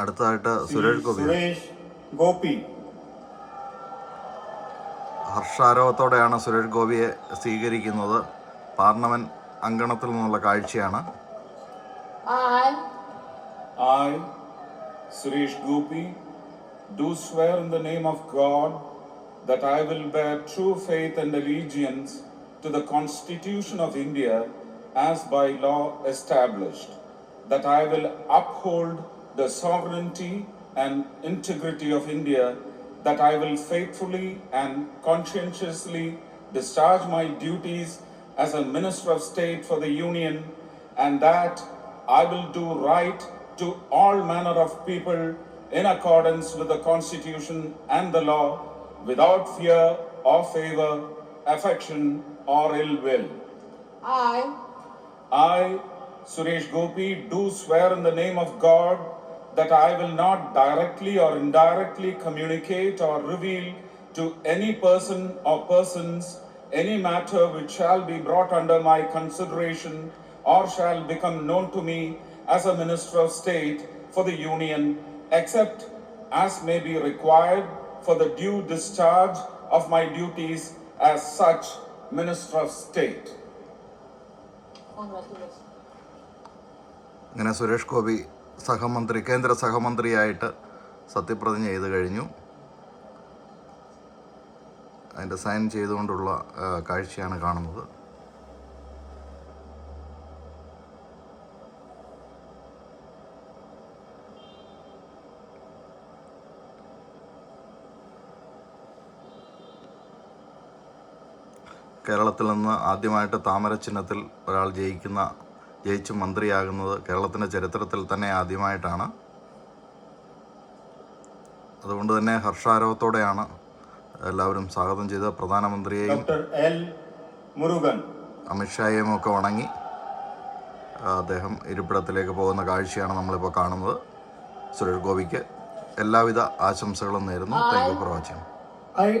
അടുത്തതായിട്ട് Suresh Gopi Suresh Gopi. ഹർഷാരവത്തോടെയാണ് Suresh ഗോപിയെ സ്വീകരിക്കുന്നത് പാർലമെന്റ് അങ്കണത്തിൽ നിന്നുള്ള കാഴ്ചയാണ് I, I, Suresh Gopi, do swear in the name of God that I will bear true faith and allegiance to the Constitution of India as by law established, that I will uphold the sovereignty and integrity of India, that I will faithfully and conscientiously discharge my duties as a Minister of State for the Union, and that I will do right to all manner of people in accordance with the Constitution and the law, without fear or favor, affection or ill will. I, I, Suresh Gopi, do swear in the name of God that I will not directly or indirectly communicate or reveal to any person or persons any matter which shall be brought under my consideration or shall become known to me as a Minister of State for the Union, except as may be required for the due discharge of my duties as such Minister of State. congratulations. അങ്ങനെ സുരേഷ് ഗോപി സഹമന്ത്രി കേന്ദ്ര സഹമന്ത്രിയായിട്ട് സത്യപ്രതിജ്ഞ ചെയ്ത് കഴിഞ്ഞു. അതിന്റെ sign ചെയ്തുകൊണ്ടുള്ള കാഴ്ചയാണ് കാണുന്നത്. കേരളത്തിൽ നിന്ന് ആദ്യമായിട്ട് താമര ചിഹ്നത്തിൽ ഒരാൾ ജയിക്കുന്ന ജയിച്ച് മന്ത്രിയാകുന്നത് കേരളത്തിന്റെ ചരിത്രത്തിൽ തന്നെ ആദ്യമായിട്ടാണ്. അതുകൊണ്ട് തന്നെ ഹർഷാരവത്തോടെയാണ് എല്ലാവരും സ്വാഗതം ചെയ്ത പ്രധാനമന്ത്രിയെയും മുരുകൻ. അമിത്ഷായെയും ഒക്കെ ഉണങ്ങി അദ്ദേഹം ഇരിപ്പിടത്തിലേക്ക് പോകുന്ന കാഴ്ചയാണ് നമ്മളിപ്പോൾ കാണുന്നത്. സുരേഷ് ഗോപിക്ക് എല്ലാവിധ ആശംസകളും നേരുന്നു. Thank you for watching